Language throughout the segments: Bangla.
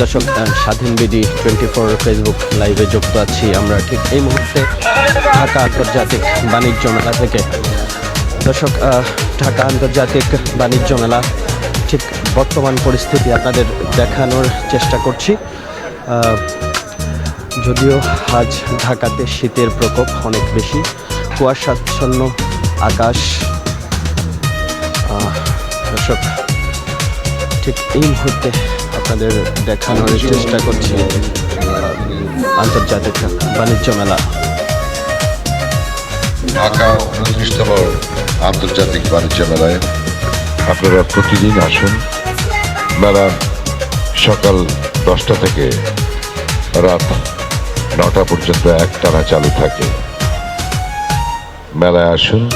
দর্শক স্বাধীন বিডি টোয়েন্টি ফোর ফেসবুক লাইভে যুক্ত আছি আমরা ঠিক এই মুহূর্তে ঢাকা আন্তর্জাতিক বাণিজ্য মেলা থেকে। দর্শক ঢাকা আন্তর্জাতিক বাণিজ্য মেলা ঠিক বর্তমান পরিস্থিতি আপনাদের দেখানোর চেষ্টা করছি। যদিও আজ ঢাকাতে শীতের প্রকোপ অনেক বেশি, কুয়াশাচ্ছন্ন আকাশ দর্শক, ঠিক এই মুহূর্তে আপনাদের দেখানোর চেষ্টা করছি আন্তর্জাতিক বাণিজ্য মেলা। ঢাকা আন্তর্জাতিক বাণিজ্য মেলায় আপনারা প্রতিদিন আসুন। মেলা সকাল দশটা থেকে রাত নটা পর্যন্ত একটানা চালু থাকে। মেলায় আসুন।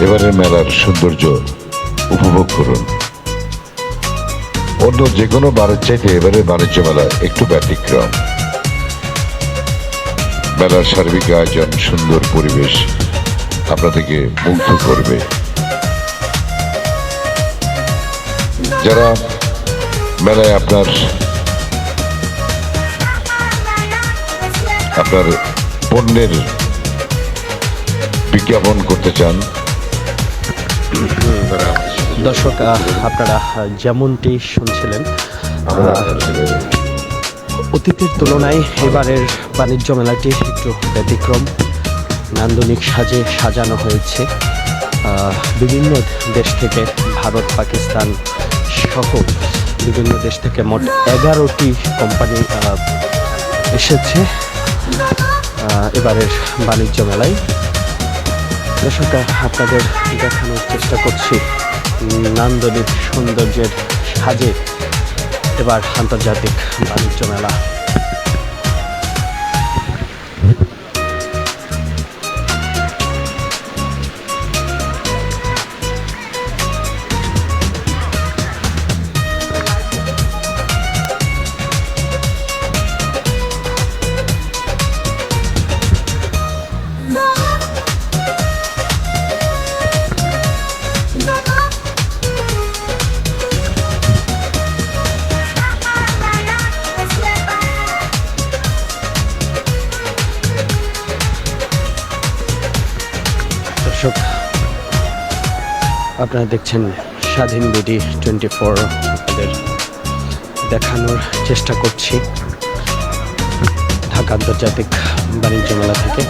এবারের মেলার সৌন্দর্য উপভোগ করুন। অন্য যে কোনো বারের চাইতে এবারের বাণিজ্য মেলা একটু ব্যতিক্রম। মেলার সার্বিক আয়োজন, সুন্দর পরিবেশ আপনাদেরকে মুগ্ধ করবে। যারা মেলায় আপনার আপনার পণ্যের বিজ্ঞাপন করতে চান। দর্শক আপনারা যেমনটি শুনছিলেন অতীতের তুলনায় এবারের বাণিজ্য মেলাটি একটু ব্যতিক্রম। নান্দনিক সাজে সাজানো হয়েছে। বিভিন্ন দেশ থেকে ভারত পাকিস্তান সহ বিভিন্ন দেশ থেকে মোট এগারোটি কোম্পানি এসেছে। এবারের বাণিজ্য মেলায়। দর্শক, আপনাদের দেখানোর চেষ্টা করছি নান্দনিক সৌন্দর্যের সাজে এবার আন্তর্জাতিক বাণিজ্য মেলা। আপনারা দেখছেন স্বাধীন বিডি টোয়েন্টি ফোর। আপনাদের দেখানোর চেষ্টা করছি ঢাকা আন্তর্জাতিক বাণিজ্য মেলা থেকে।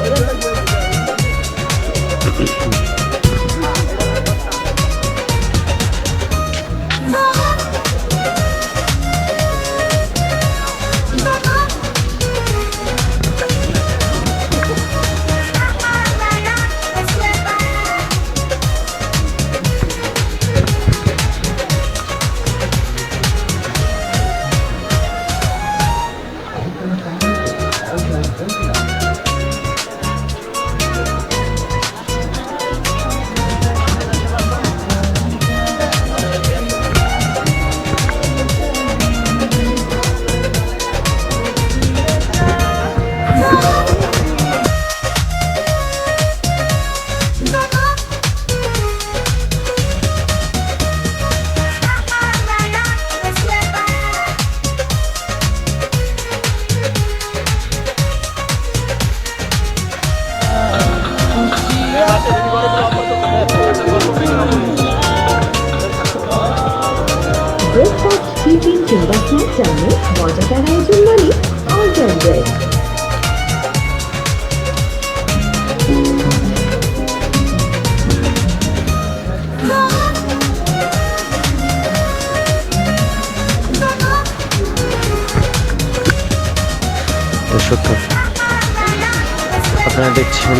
আপনারা দেখছেন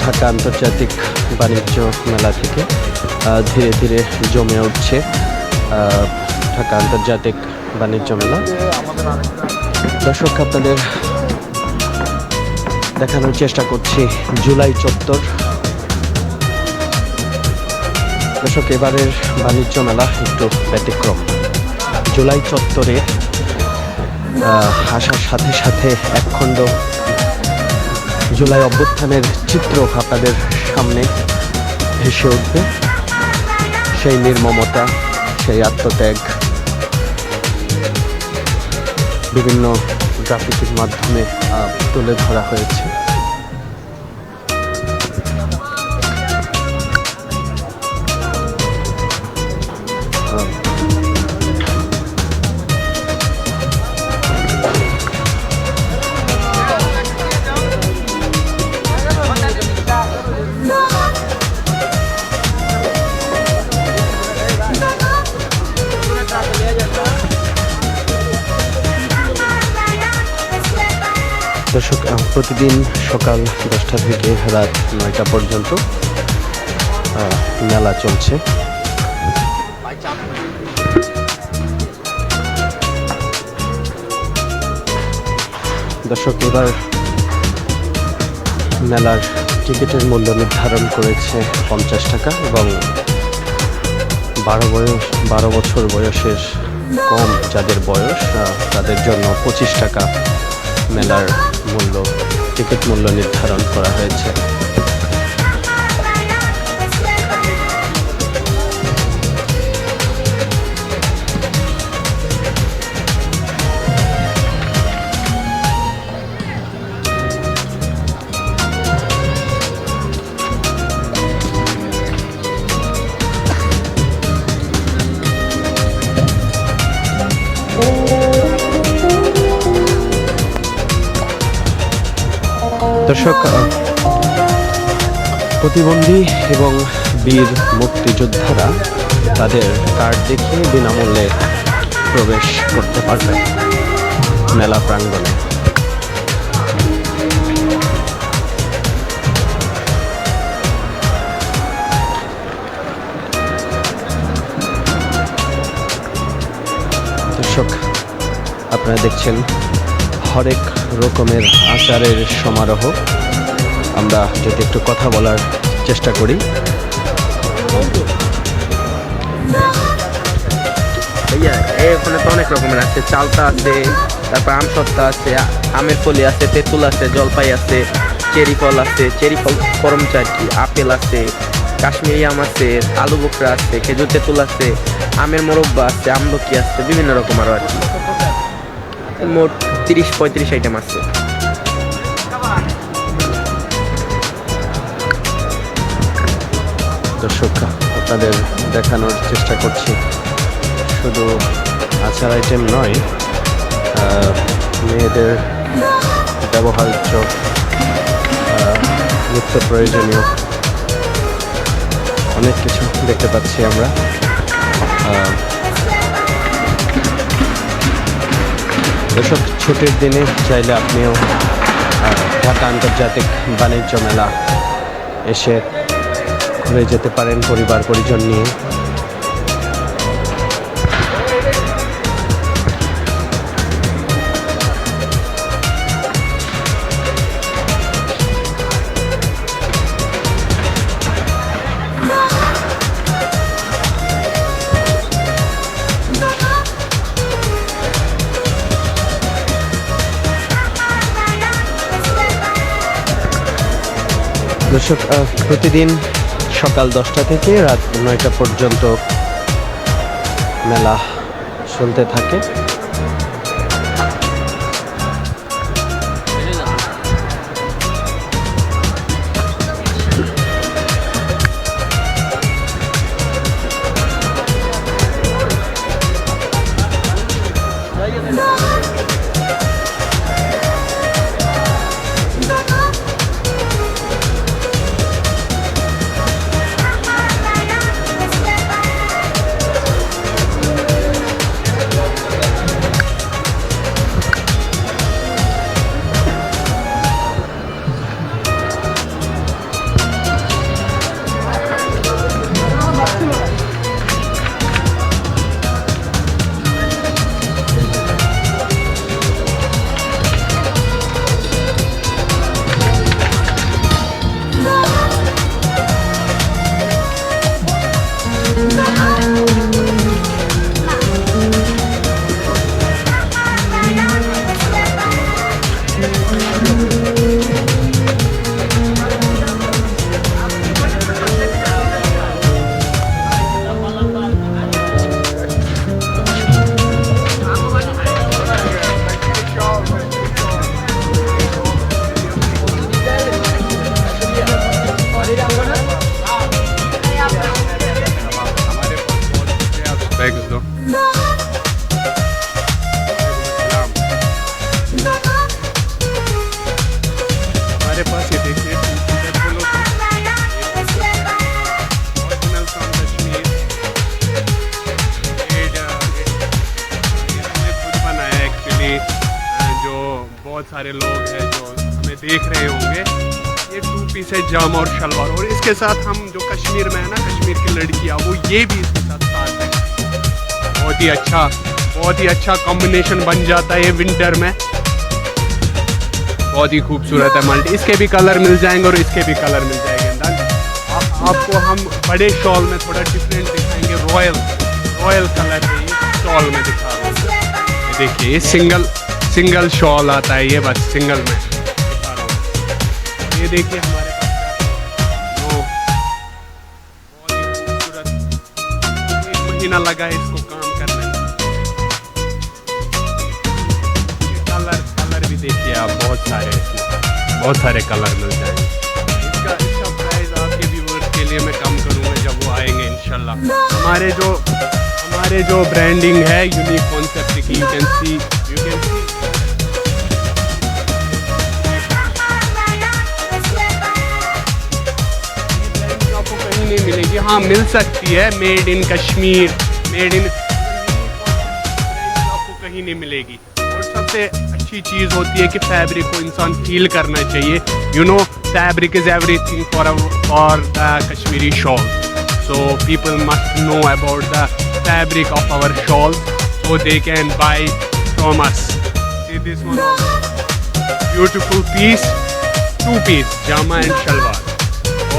ঢাকা আন্তর্জাতিক বাণিজ্য মেলা থেকে। ধীরে ধীরে জমে উঠছে ঢাকা আন্তর্জাতিক বাণিজ্য মেলা। দর্শক, আপনাদের দেখানোর চেষ্টা করছি জুলাই চত্বর। দর্শক, এবারের বাণিজ্য মেলা একটু ব্যতিক্রম। জুলাই চত্বরে আসার সাথে সাথে একখণ্ড জুলাই অভ্যুত্থানের চিত্র আপনাদের সামনে ভেসে উঠবে। সেই নির্মমতা, সেই আত্মত্যাগ বিভিন্ন গ্রাফিতির মাধ্যমে তুলে ধরা হয়েছে। প্রতিদিন সকাল দশটা থেকে রাত নয়টা পর্যন্ত মেলা চলছে। দর্শক, এবার মেলার টিকিটের মূল্য নির্ধারণ করেছে পঞ্চাশ টাকা এবং বারো বয়স, বারো বছর বয়সের কম যাদের বয়স তাদের জন্য পঁচিশ টাকা মেলার মূল্য টিকিট মূল্য নির্ধারণ করা হয়েছে। দর্শক প্রতিবন্ধী এবং বীর মুক্তিযোদ্ধারা তাদের কার্ড দেখিয়ে বিনামূল্যে প্রবেশ করতে পারবে মেলা প্রাঙ্গণে। দর্শক, আপনারা দেখছেন হরেক রকমের আচারের সমারোহ। আমরা যদি একটু কথা বলার চেষ্টা করি। এখানে তো অনেক রকমের আছে। চালতা আছে, তারপর আম সত্তা আছে, আমের ফলি আছে, তেঁতুল আছে, জলপাই আছে, চেরি ফল আছে, চেরি ফল করমচাটি আপেল আছে, কাশ্মীরি আম আছে, আলু বোকরা আছে, খেজুর তেঁতুল আছে, আমের মোরব্বা আছে, আমলকি আছে, বিভিন্ন রকম আরও আর কি মোট তিরিশ পঁয়ত্রিশ আইটেম আছে। দর্শক, আপনাদের দেখানোর চেষ্টা করছি। শুধু আচার আইটেম নয় মেয়েদের ব্যবহার্য নিত্য প্রয়োজনীয় অনেক কিছু দেখতে পাচ্ছি আমরা। দর্শক, ছুটির দিনে চাইলে আপনিও ঢাকা আন্তর্জাতিক বাণিজ্য মেলা এসে ঘুরে যেতে পারেন পরিবার পরিজন নিয়ে। প্রতিদিন সকাল দশটা থেকে রাত নয়টা পর্যন্ত মেলা চলতে থাকে। इसके साथ हम जो कश्मीर में है ना कश्मीर की लड़कियाँ वो ये भी इसके साथ साथ है। बहुत ही अच्छा बहुत ही अच्छा कॉम्बिनेशन बन जाता है ये विंटर में। बहुत ही खूबसूरत है मल्टी इसके भी कलर मिल जाएँगे और इसके भी कलर मिल जाएँगे आप, आपको हम बड़े शॉल में थोड़ा डिफरेंट दिखाएँगे रॉयल रॉयल कलर है शॉल में दिखा रहा देखिए ये सिंगल सिंगल शॉल आता है ये बस सिंगल में। ये देखिए हमारे महीना लगा इसको काम करने में। कलर कलर भी देखिए आप, बहुत सारे बहुत सारे कलर मिल जाए इसका इसका प्राइस आपके व्यूवर्स के लिए मैं कम करूँगा जब वो आएँगे, इंशाल्लाह। हमारे जो हमारे जो ब्रांडिंग है यूनिक कॉन्सेप्ट की एजेंसी यहाँ मिल सकती है made in Kashmir made in आपको कहीं नहीं मिलेगी। और सबसे अच्छी चीज़ होती है कि फैब्रिक को इंसान फील करना चाहिए। You know fabric is everything for for the Kashmiri shawl so people must know about the fabric of our shawl so they can buy from us this beautiful piece two piece jama and salwar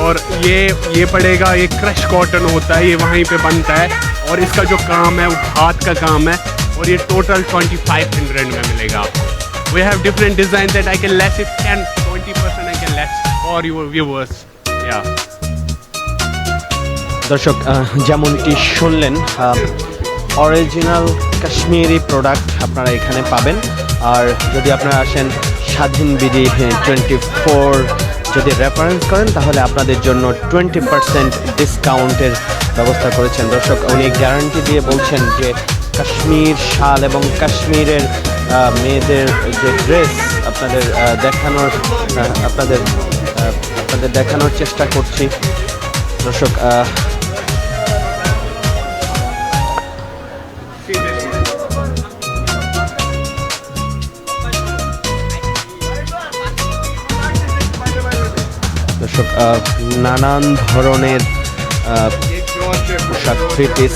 और ये ये पड़ेगा ये क्रश कॉटन होता है ये वहीं पे बनता है और इसका जो काम है वो हाथ का काम है और ये टोटल 2500 में मिलेगा आपको we have different design that I can less it 10 20% I can less for your viewers या দর্শক আহ, যেমনটি শুনলেন অরিজিনাল কাশ্মীরি প্রোডাক্ট আপনারা এখানে পাবেন আর যদি আপনারা আসেন স্বাধীন বিধি টোয়েন্টি ফোর যদি রেফারেন্স করেন, তাহলে আপনাদের জন্য টোয়েন্টি পার্সেন্ট ডিসকাউন্টের ব্যবস্থা করেছেন। দর্শক, উনি গ্যারান্টি দিয়ে বলছেন যে কাশ্মীর শাল এবং কাশ্মীরের মেয়েদের যে ড্রেস আপনাদের দেখানোর আপনাদের আপনাদের দেখানোর চেষ্টা করছি। দর্শক দর্শক নানান ধরনের পোশাক three piece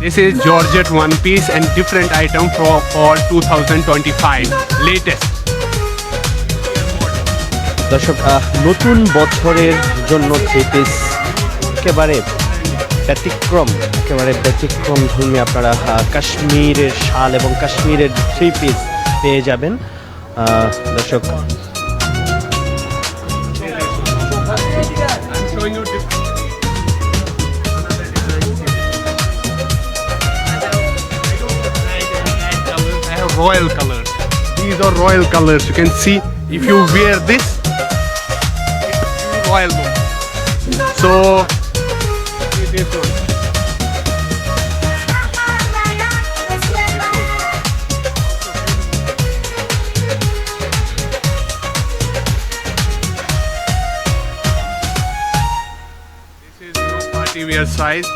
This is Georgette one piece and different item for, for 2025 latest. দর্শক নতুন বছরের জন্য থ্রি পিস একেবারে ব্যতিক্রম একেবারে ব্যতিক্রম ধর্মী আপনারা কাশ্মীরের শাল এবং কাশ্মীরের থ্রি পিস পেয়ে যাবেন। আহ, দর্শক showing you different. I have royal colors. These are royal colors. You can see if you wear this, royal look. So, see this one. Wear size.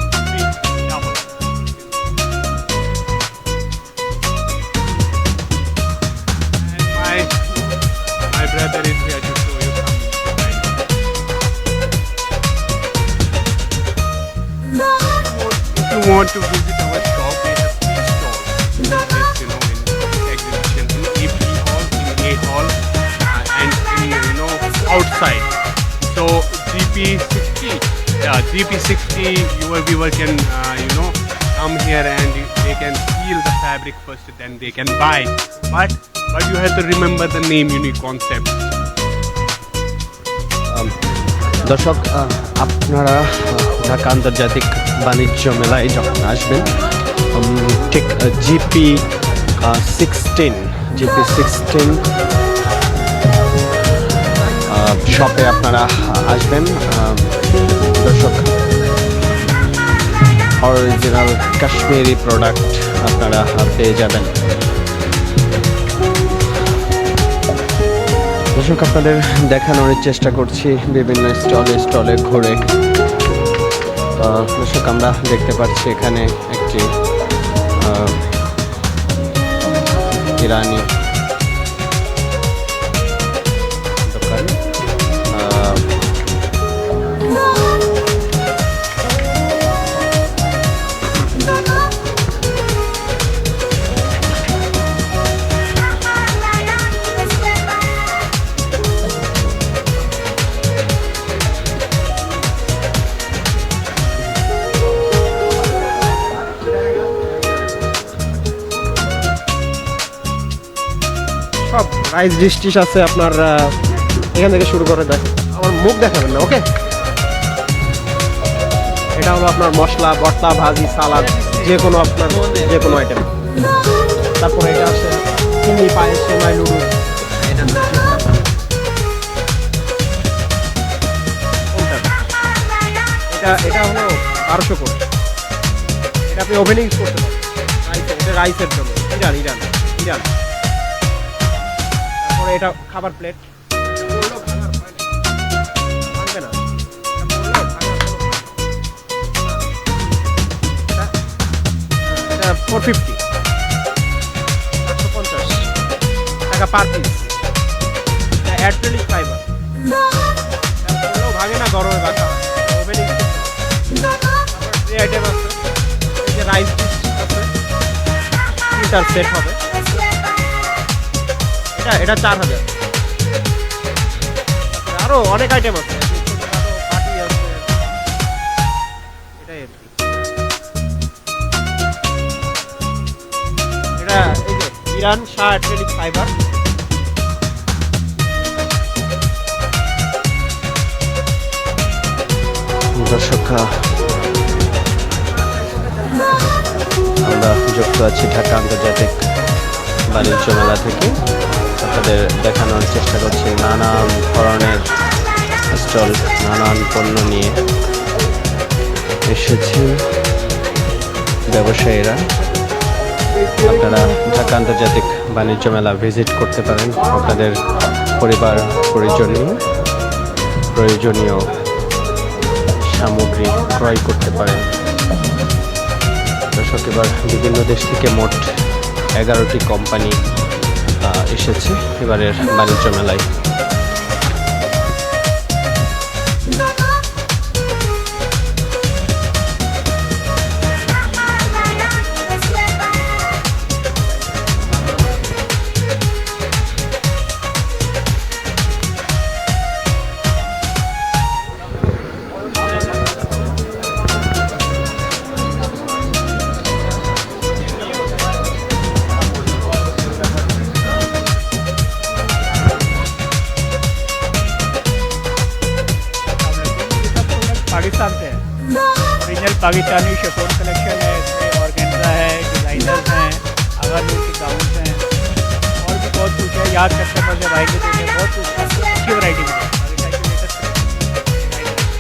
And my my brother is here to show you some. If you want to visit our shop, we have three stalls. This, you know, in exhibition in AP hall, in A hall, uh, and in you know outside. So GP60, yeah, GP60, your viewer can uh, you know come here and they can feel the fabric first, then they can buy. But but you have to remember the name unique concept. দর্শক আপনারা ঢাকা আন্তর্জাতিক বাণিজ্য মেলায় যখন আসবেন ঠিক জিপি সিক্সটিন জিপি সিক্সটিন শপে আপনারা আসবেন দর্শক অরিজিনাল কাশ্মীরি প্রোডাক্ট আপনারা পেয়ে যাবেন। দর্শক, আপনাদের দেখানোর চেষ্টা করছি বিভিন্ন স্টলে স্টলে ঘুরে। দর্শক, আমরা দেখতে পাচ্ছি এখানে একটি ইরানি রাইস ডিশ টিশ আছে আপনার এখান থেকে শুরু করে দেয়। আমার মুখ দেখাবেন না, ওকে? এটা হলো আপনার মশলা, ভর্তা, ভাজি, সালাদ, যে কোনো আপনার, যে কোনো আইটেম তারপরে এটা আছে চিনি পায়েস, সেমাই লুডু এটা এটা হলো বারোশো কোটি। এটা আপনি ওভেনিং করতে পারেন। রাইসের জন্য। Iran Iran Iran. এটা খাবার প্লেট ফোর ফিফটি একশো পঞ্চাশ। টাকা পার পিস অ্যাড্রেলিক ফাইবার ভাগে না গরমে হয় ওভেনিং আইটেম আছে। রাইস আছে। সেট হবে। এটা এটা চার হাজার। আরও অনেক আইটেম আছে। এটা ইরান শাহ অ্যাক্রিলিক ফাইবার। দর্শক আমরা যুক্ত আছি ঢাকা আন্তর্জাতিক বাণিজ্য মেলা থেকে। আপনাদের দেখানোর চেষ্টা করছি নানান ধরনের স্টল, নানান পণ্য নিয়ে এসেছে ব্যবসায়ীরা। আপনারা ঢাকা আন্তর্জাতিক বাণিজ্য মেলা ভিজিট করতে পারেন। আপনাদের পরিবার পরিজনীয় প্রয়োজনীয় সামগ্রী ক্রয় করতে পারেন। দর্শক, এবার বিভিন্ন দেশ থেকে মোট এগারোটি কোম্পানি এসেছে এবারের বাণিজ্য মেলায়। पाकिस्तानी शिफोन कलेक्शन है इसमें ऑर्गेन्जा है डिज़ाइनर्स हैं आगानूर के गाउन्स हैं और भी बहुत कुछ है याद कस्टमर जब आएंगे तो उन्हें बहुत कुछ अच्छी वैरायटी मिलेगी पाकिस्तान की latest collection।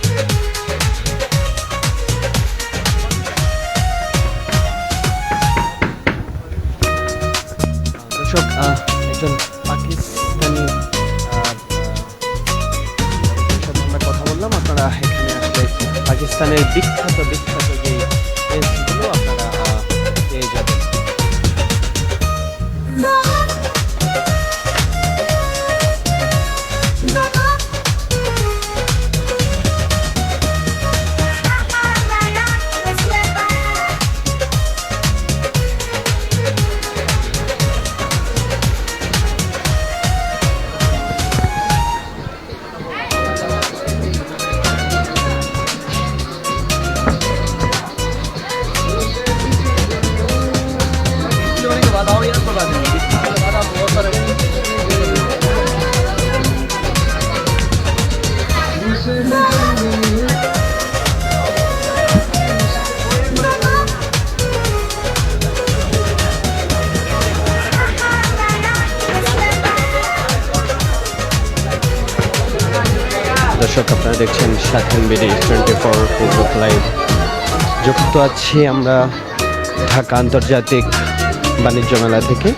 দর্শক আহ, একজন পাকিস্তানি আহ, আহ, ব্যবসায়ীর সাথে আমরা কথা বললাম আপনারা এখানে আসলে পাকিস্তানের বিখ্যাত বিখ্যাত Oh. দর্শক, আপনারা দেখছেন Swadhin BD twenty four Facebook live. যুক্ত আছি আমরা ঢাকা আন্তর্জাতিক বাণিজ্য মেলা থেকে।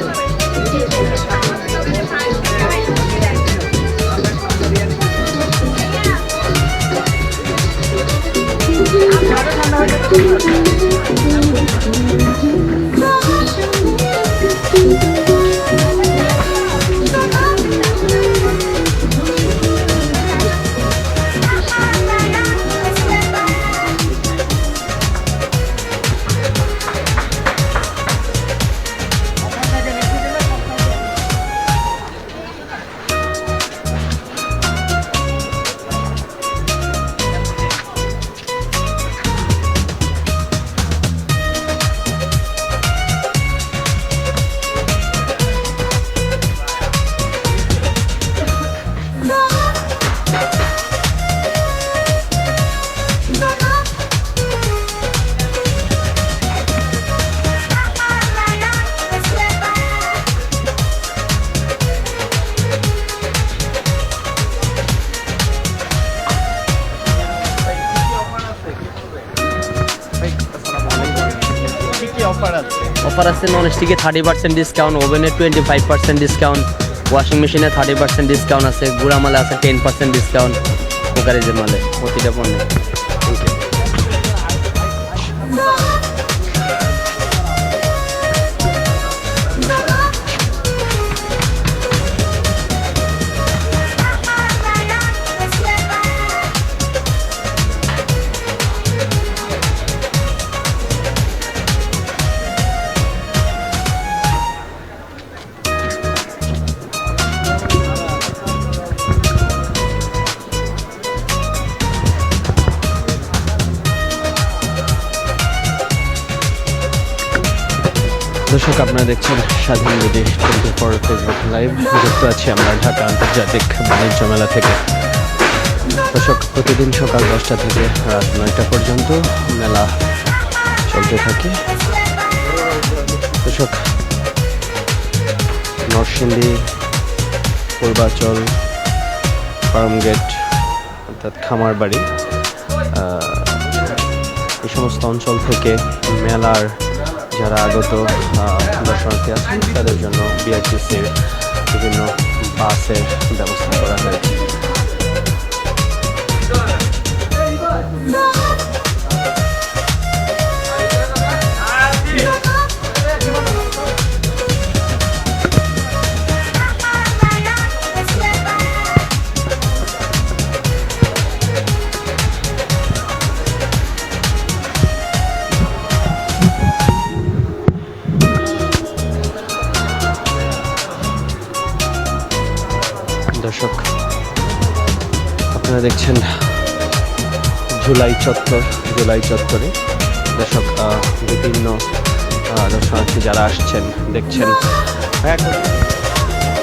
আছে নন স্টিকে থার্টি পার্সেন্ট ডিসকাউন্ট ওভেনে twenty five percent discount washing মেশিনে থার্টি পার্সেন্ট ডিসকাউন্ট আছে, গুড়া মালে আছে টেন পার্সেন্ট ডিসকাউন্ট কুকারেজের মালে, প্রতিটা পণ্যে। দর্শক আপনারা দেখছেন স্বাধীন বিদেশ টোয়েন্টি ফোর ফেসবুক লাইভ যুক্ত আছি আমরা ঢাকা আন্তর্জাতিক বাণিজ্য মেলা থেকে। দর্শক প্রতিদিন সকাল দশটা থেকে রাত নয়টা পর্যন্ত মেলা চলতে থাকে। দর্শক নরসিংদী পূর্বাচল ফার্মগেট অর্থাৎ খামারবাড়ি আহ, এই সমস্ত অঞ্চল থেকে মেলার যারা আগত দর্শনার্থী আছেন তাদের জন্য বিআরটিসির বিভিন্ন বাসের ব্যবস্থা করা হয়েছে। আপনারা দেখছেন জুলাই চত্বর, জুলাই চত্বরে। দর্শক বিভিন্ন দর্শনার্থী যারা আসছেন, দেখছেন।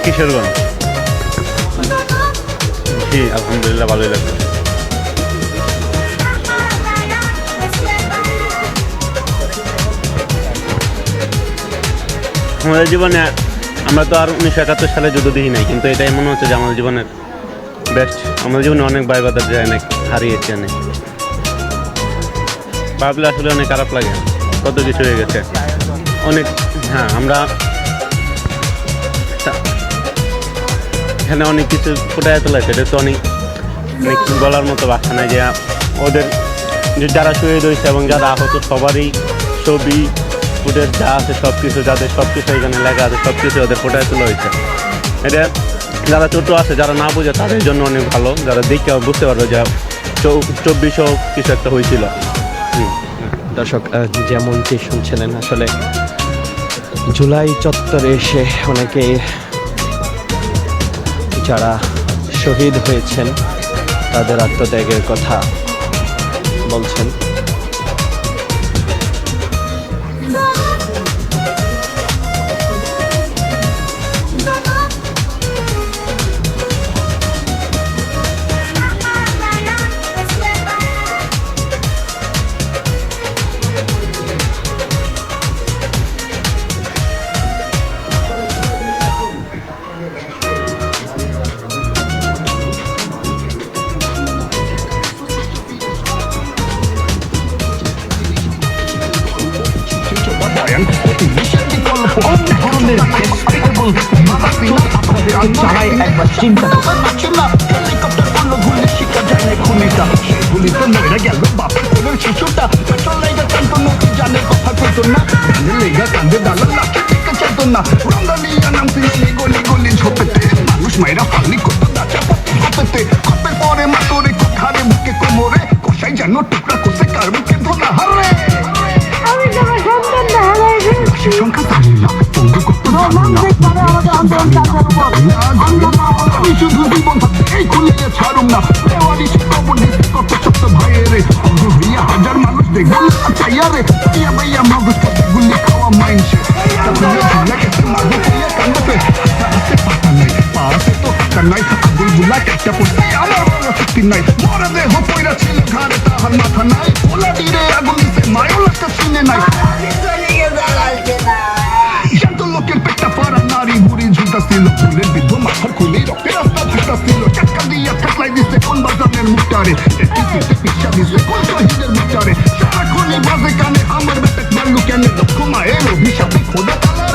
কিশোরগঞ্জ। জি, আলহামদুলিল্লাহ, ভালোই লাগবে আমাদের জীবনে, আমরা তো আর উনিশশো একাত্তর সালে যুদ্ধ দিই নাই, কিন্তু এটাই মনে হচ্ছে যে আমাদের জীবনের বেস্ট আমাদের জীবনে অনেক ভাই বাদার যায় অনেক হারিয়েছে অনেক। ভাবলে আসলে অনেক খারাপ লাগে, কত কিছু হয়ে গেছে। অনেক হ্যাঁ আমরা এখানে অনেক কিছু ফুটায় তোলা সেটা তো অনেক অনেক বলার মতো ভাষা নাই যে ওদের যে যারা শহীদ হয়েছে এবং যারা আহত, সবারই ছবি ফুটেজ যা আছে সব কিছু যাদের সব কিছু এখানে লেখা আছে সব কিছু ওদের ফুটায় তোলা হয়েছে। এটা যারা ছোট আছে যারা না বোঝে তাদের জন্য অনেক ভালো। যারা দেখে বুঝতে পারবে যে চব্বিশও কিছু একটা হয়েছিল। দর্শক আহ, যেমনটি শুনছিলেন আসলে জুলাই চত্বরে এসে অনেকে যারা শহীদ হয়েছেন তাদের আত্মত্যাগের কথা বলছেন। চালাই একবার চিন্তা না হেলিকপ্টার পড়ল গুলি শিকার যায় না খুনিটা। গুলিতে মরে গেল বাপের কোলের শিশুটা। পেট্রোল লাইগা কান্ত নদী জানে কথা কইতো না। লেগা কান্দে দালাল লাখে টিকে চাইতো না। রঙ্গালিয়া নাম তিনি গলি গলি ঝোপেতে। মানুষ মায়েরা ফালি করতো দাচা পাতি হাতেতে। হাতের পরে মাতরে ঘাড়ে বুকে কোমরে। কষাই যেন টুকরা করছে পঙ্গু করতো জানি না আমাদের আন্দোলন চালানোর উপর আমি শুধু জীবন এই খুলিয়ে ছাড়ুম না দেওয়ালি দিতে কত ছোট্ট ভাইয়ের অঙ্গ হইয়া হাজার মানুষ দেখবেন চাইয়া রে ইয়া ভাইয়া মগজ কত গুলি খাওয়া মাইনছে শক্তি মাথা নাই পোলা দিরে আগুন দিতে মায়ও লাগতে চিনে নাই ঝুলতাছিল ফুলের বিদ্ধ মাথার খুলে রক্তের রাস্তা থাকতাছিল চাক্কা দিয়া থাকলাই দিছে কোন বাজারের মুখ মিটারে পিসা দিছে কোন শহীদের বিচারে সারাক্ষণই বাজে কানে আমার বেটা মারলু কেন লক্ষ মায়ের অভিশাপে খোদা তালার